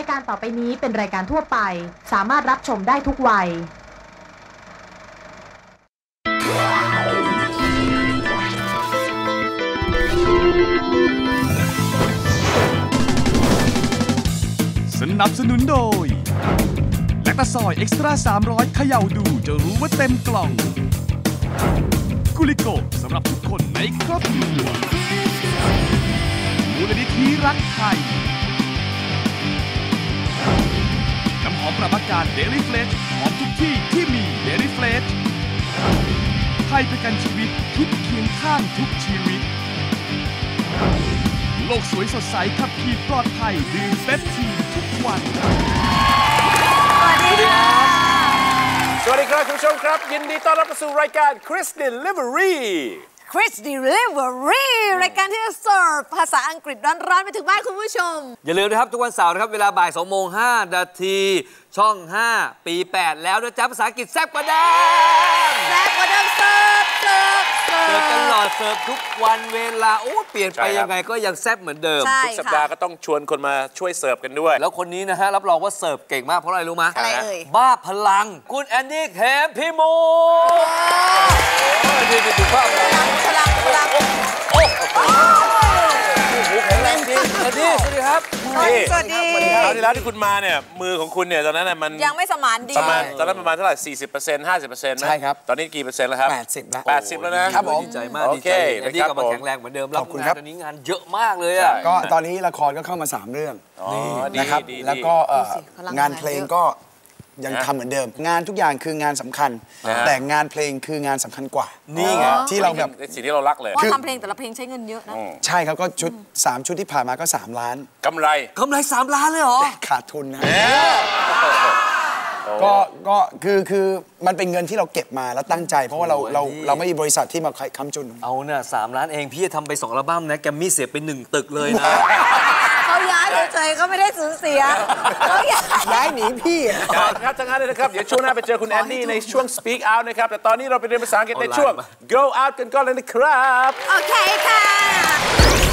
ายการต่อไปนี้เป็นรายการทั่วไป สามารถรับชมได้ทุกวัย สนับสนุนโดย แลคตาซอยเอ็กซ์ตร้า300เขย่าดูจะรู้ว่าเต็มกล่อง กุลิโกสำหรับทุกคนในครอบครัวมูลนิธิรักไทย กาศเดลิเฟลชหอมทุกที่ที่มีเดลิเฟลชไทยประกันชีวิตคิดเคียงข้างทุกชีวิต โลกสวยสดใสขับขี่ปลอดภัยดื่มเฟปทีนทุกวันสวัสดีครับคุณผู้ชมครับ ยินดีต้อนรับเข้าสู่รายการ Chris Delivery Chris Delivery รายการที่จะเสิร์ฟภาษาอังกฤษร้อนๆ ไปถึงบ้านคุณผู้ชม อย่าลืมนะครับ ทุกวันเสาร์นะครับ เวลาบ่าย2โมง5นาที ช่อง 5 ปี 8 แล้วนะจ๊ะภาษาอังกฤษแซ่บกว่าเดิมแซ่บกว่าเดิมเสิร์ฟเสิร์ฟเสิเสิร์ฟตร์ฟลอดเสิร์ฟทุกวันเวลา โอ้ เปลี่ยนไปใช่ครับยังไงก็ยังแซ่บเหมือนเดิม ใช่ทุกสัปดาห์ก็ต้องชวนคนมาช่วยเสิร์ฟกันด้วย แล้วคนนี้นะฮะ รับรองว่าเสิร์ฟเก่งมากเพราะอะไรรู้ไหมอะไรเอ่ย บ้าพลัง คุณแอนนี่เทมพิมูดีาวที่แล้วที่คุณมาเนี่ยมือของคุณเนี่ยตอนนั้นน่ะมันยังไม่สมานดีประมาณตอนนั้นประมาณเท่าไหร่40% 50%นะใช่ครับตอนนี้กี่เปอร์เซ็นต์แล้วครับ80แล้ว80แล้วนะครับผมดีใจมากโอดีเคใจแอนนี่นะครับกลับมาผมแข็งแรงเหมือนเดิมขอบคุณครับตอนนี้งานเยอะมากเลยอะก็ตอนนี้ละครก็เข้ามา3เรื่องอ๋อดีนะครับดีดีแล้วก็เอ่อดูสิพลังงานงานเพลงก็ ยังนะทำเหมือนเดิม งานทุกอย่างคืองานสำคัญนะฮะแต่งานเพลงคืองานสำคัญกว่า นี่ไงที่เราแบบในสิ่งที่เรารักเลยว่าทำเพลงแต่ละเพลงใช้เงินเยอะนะ ใช่ครับก็ชุด 3 ชุดที่ผ่านมาก็ 3 ล้านกำไรกำไร 3 ล้านเลยเหรอ ขาดทุนนะก็ก็คือคือมันเป็นเงินที่เราเก็บมาแล้วตั้งใจ เพราะว่าเราเราดีเราไม่มีบริษัทที่มาค้ำจุน เอาน่ะสามล้านเองพี่จะทำไปสองอัลบั้มนะแกมมี่เสียไปหนึ่งตึกเลยนะ เขาย้ายเฉยๆก็ไม่ได้สูญเสียเขาย้ายย้ายหนีพี่อะครับทั้งนั้นเลยนะครับ เดี๋ยวช่วงหน้าไปเจอคุณแอนนี่ในช่วง Speak Out นะครับ แต่ตอนนี้เราไปเรียนภาษาอังกฤษในช่วง Go Out กันก่อนเลยนะครับ โอเคค่ะ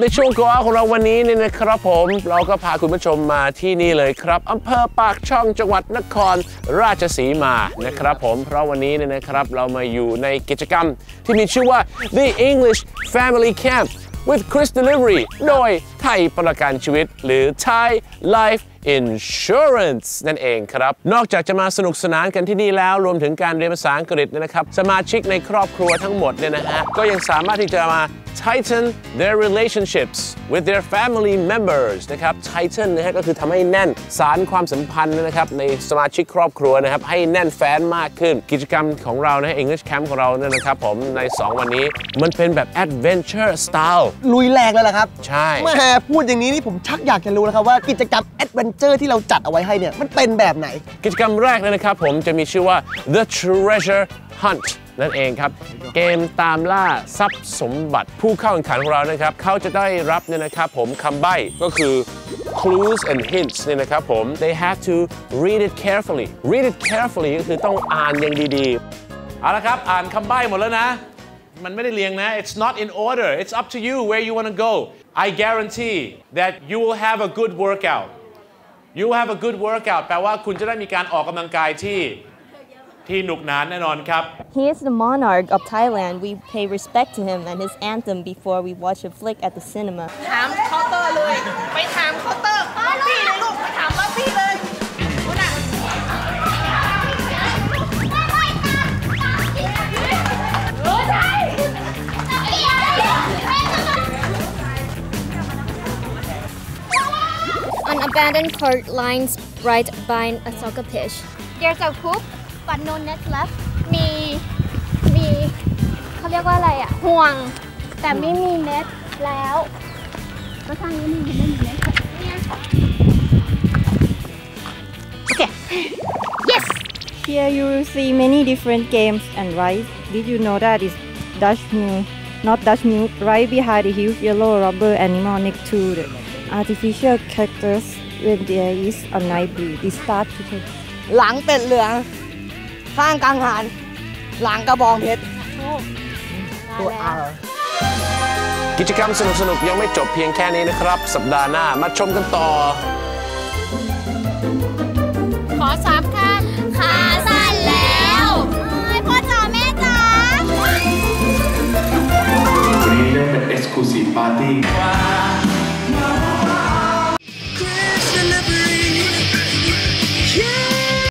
ในช่วงกอของเราวันนี้เนี่ยนะครับผม เราก็พาคุณผู้ชมมาที่นี่เลยครับอำเภอปากช่องจังหวัดนครราชสีมานะครับผมเพราะวันนี้เนี่ยนะครับเรามาอยู่ในกิจกรรมที่มีชื่อว่า The English Family Camp with Chris Delivery โดยไทยประกันชีวิต หรือ Thai Life Insurance นั่นเองครับ นอกจากจะมาสนุกสนานกันที่นี่แล้วรวมถึงการเรียนภาษาอังกฤษเนยนะครับ สมาชิกในครอบครัวทั้งหมดเนี่ยนะฮะ ก็ยังสามารถที่จะมา tighten their relationships with their family members นะครับ tighten นะฮะก็คือทำให้แน่นสารความสัมพันธ์นะครับ ในสมาชิกครอบครัวนะครับ ให้แน่นแฟ้นมากขึ้น กิจกรรมของเรานะ English Camp ของเราเนี่ยนะครับผมใน 2 วันนี้มันเป็นแบบ adventure style ลุยแรงเลยล่ะครับ ใช่แม่พูดอย่างนี้นี่ผมชักอยากจะรู้แล้วครับว่ากิจกรรมแอดเวนเจอร์ที่เราจัดเอาไว้ให้เนี่ยมันเป็นแบบไหน กิจกรรมแรกเลยนะครับผมจะมีชื่อว่า The Treasure Hunt นั่นเองครับ เกมตามล่าทรัพย์สมบัติผู้เข้าแข่งขันของเรานะครับ เขาจะได้รับเนี่ยนะครับผมคำใบ้ก็คือ clues and hints เนี่ยนะครับผม they have to read it carefully read it carefully ก็คือต้องอ่านอย่างดีๆ เอาละครับ อ่านคำใบ้หมดแล้วนะ มันไม่ได้เรียงนะ it's not in order it's up to you where you want to go I guarantee that you will have a good workout you will have a good workout แปลว่าคุณจะได้มีการออกกำลังกายที่ที่หนุกหนานแน่นอนครับ He is the monarch of Thailand. We pay respect to him and his anthem before we watch a flick at the cinema. ถามเคาน์เตอร์เลย ไปถามเค abandoned cart lines right by a soccer pitch. There's a hoop, but no net left. มี มีเขาเรียกว่าอะไรอะห่วง แต่ไม่มีเน็ตแล้วก็ทางนี้มีไม่มีเน็ตเนี่ย Okay. Yes. Here you will see many different games and rides. Did you know that is Dutch Mill, not Dutch Mill, right behind the huge yellow rubber animal next to the artificial cactus when there is a night breeze. They start to take หลังเป็ดเหลือง ข้างกังหัน หลังกระบองเพชร Oh, ตัว R กิจกรรมสนุกๆ ยังไม่จบเพียงแค่นี้นะครับ สัปดาห์หน้ามาชมกันต่อ ขอสามคันขาสั่นแล้วพ่อจ๋าแม่จ๋าวันนี้เรียกเป็น Exclusive Party